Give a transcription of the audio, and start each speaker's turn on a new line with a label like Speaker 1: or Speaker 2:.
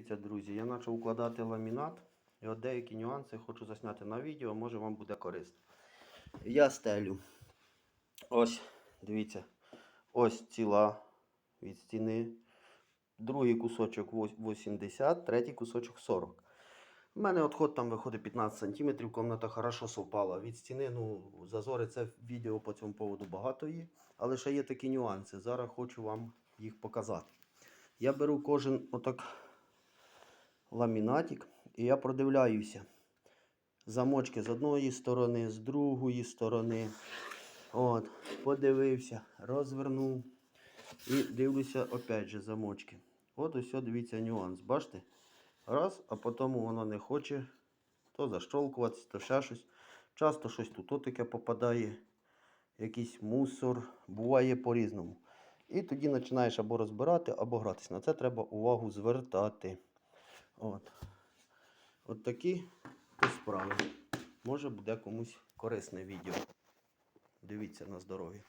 Speaker 1: Дивіться, друзі, я почав укладати ламінат. І от деякі нюанси хочу засняти на відео, може вам буде корисно. Я стелю. Ось, дивіться. Ось ціла від стіни. Другий кусочок 80, третій кусочок 40. У мене отход там виходить 15 см, комната хорошо совпала. Від стіни, ну, зазори це відео по цьому поводу багато є. Але ще є такі нюанси. Зараз хочу вам їх показати. Я беру кожен отак ламінатик і я продивляюся. Замочки з одної сторони, з другої сторони. От, подивився, розвернув. І дивлюся опять же замочки. От ось дивіться нюанс. Бачите? Раз, а потім воно не хоче то защолкуватися, то ще щось. Часто щось тут отаке попадає, якийсь мусор, буває по-різному. І тоді починаєш або розбирати, або гратись. На це треба увагу звертати. От. От такі справи. Може буде комусь корисне відео. Дивіться на здоров'я.